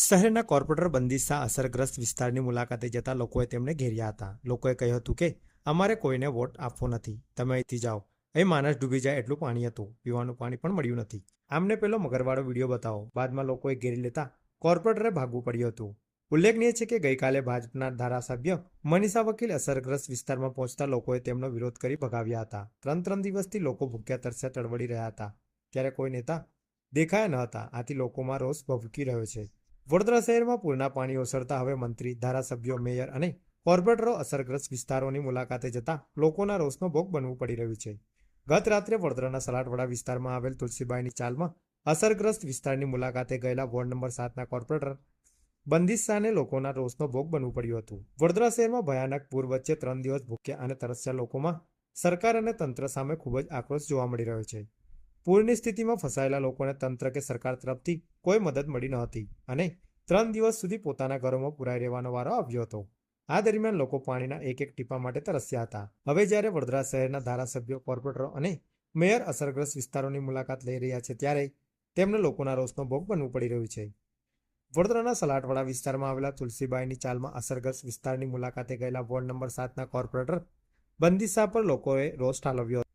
શહેરના કોર્પોરેટર બંદિશા અસરગ્રસ્ત વિસ્તારની મુલાકાતે જતા લોકોએ તેમને ઘેર્યા હતા. લોકોએ કહ્યું હતું કે, અમારે કોઈને વોટ આપવો નથી. તમે અહીંથી જાઓ. એ માણસ ડૂબી જાય એટલું પાણી હતું. પીવાનું પાણી પણ મળ્યું નથી. આમને પેલો મગરવાળો વીડિયો બતાવો. બાદમાં લોકોએ ઘેરી લેતા કોર્પોરેટરે ભાગવું પડ્યું હતું. ઉલ્લેખનીય છે કે, ગઈકાલે ભાજપના ધારાસભ્ય મનીષા વકીલ અસરગ્રસ્ત વિસ્તારમાં પહોંચતા લોકોએ તેમનો વિરોધ કરી ભગાવ્યા હતા. ત્રણ ત્રણ દિવસથી લોકો ભૂખ્યા તરસ્યા તડવડી રહ્યા હતા. ત્યારે કોઈ નેતા દેખાયા ન હતા. આથી લોકોમાં રોષ ભભૂકી રહ્યો છે. વડોદરા શહેરમાં પૂરના પાણી ઓસરતા હવે મંત્રી, ધારાસભ્યો, મેયર અને કોર્પોરેટરો અસરગ્રસ્ત વિસ્તારોની મુલાકાતે જતા લોકોના રોષનો ભોગ બનવું પડી રહ્યું છે. ગત રાત્રે વડોદરાના સલાટવાડા વિસ્તારમાં આવેલ તુલસીબાઈની ચાલમાં અસરગ્રસ્ત વિસ્તારની મુલાકાતે ગયેલા વોર્ડ નંબર સાતના કોર્પોરેટર બંદિશ શાહને લોકોના રોષનો ભોગ બનવું પડ્યું હતું. વડોદરા શહેરમાં ભયાનક પૂર વચ્ચે ત્રણ દિવસ ભૂખ્યા અને તરસ્યા લોકોમાં સરકાર અને તંત્ર સામે ખૂબ જ આક્રોશ જોવા મળી રહ્યો છે. પૂરની સ્થિતિમાં ફસાયેલા લોકોને તંત્ર કે સરકાર તરફથી કોઈ મદદ મળી ન હતી અને ત્રણ દિવસ સુધી પોતાના ઘરોમાં પુરાઈ રહેવાનો વારો આવ્યો હતો. આ દરમિયાન લોકો પાણીના એક એક ટીપા માટે તરસ્યા હતા. હવે જ્યારે વડોદરા શહેરના ધારાસભ્યો, કોર્પોરેટરો અને મેયર અસરગ્રસ્ત વિસ્તારોની મુલાકાત લઈ રહ્યા છે ત્યારે તેમને લોકોના રોષનો ભોગ બનવું પડી રહ્યું છે. વડોદરાના સલાટવાડા વિસ્તારમાં આવેલા તુલસીબાઈની ચાલમાં અસરગ્રસ્ત વિસ્તારની મુલાકાતે ગયેલા વોર્ડ નંબર સાતના કોર્પોરેટર બંદિશા પર લોકોએ રોષ ઠાલવ્યો હતો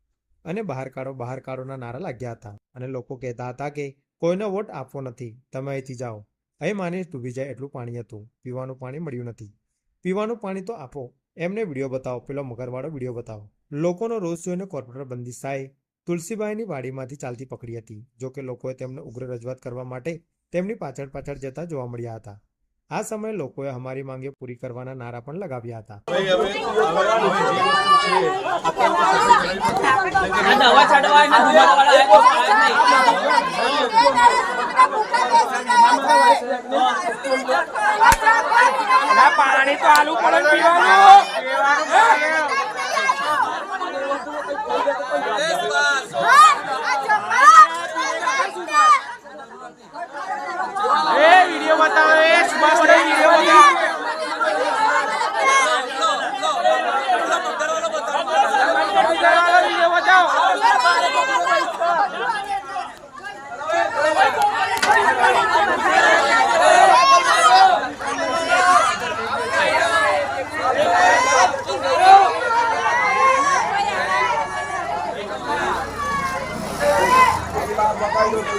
અને બહાર કાઢો બહાર કાઢોના નારા લાગ્યા હતા અને લોકો કહેતા હતા કે કોઈનો વોટ આપવો નથી, તમે અહીંથી જાઓ. અહીં માની ડૂબી જાય એટલું પાણી હતું, પીવાનું પાણી મળ્યું નથી. પીવાનું પાણી તો આપો, એમને વીડિયો બતાવો, પેલો મગરવાળો વીડિયો બતાવો. લોકોનો રોષ જોઈને કોર્પોરેટર બંદી બંદિશાએ તુલસીબાઈની વાડીમાંથી ચાલતી પકડી હતી જો કે લોકોએ તેમને ઉગ્ર રજૂઆત કરવા માટે તેમની પાછળ પાછળ જતા જોવા મળ્યા હતા. આ સમયે લોકોએ અમારી માંગે પૂરી કરવાના નારા પણ લગાવ્યા હતા. પાણી તો આલુ પડે પીવાનું.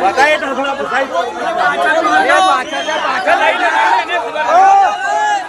બતાય એ પાછળ જા, પાછળ લઈ જા એને ખબર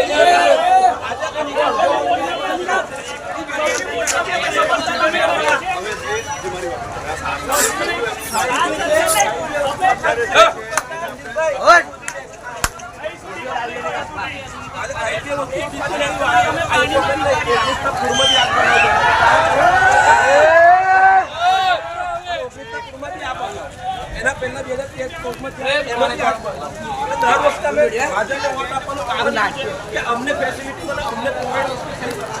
એના પહેલા બે હજાર તેર ચૌદમાં થયા, એમાંથી આપવાનું. એટલે દર વખતે અમે ભાજપને વોટ આપવાનું કારણ કે અમને ફેસિલિટી અમને પ્રોવાઈડ વસ્તુ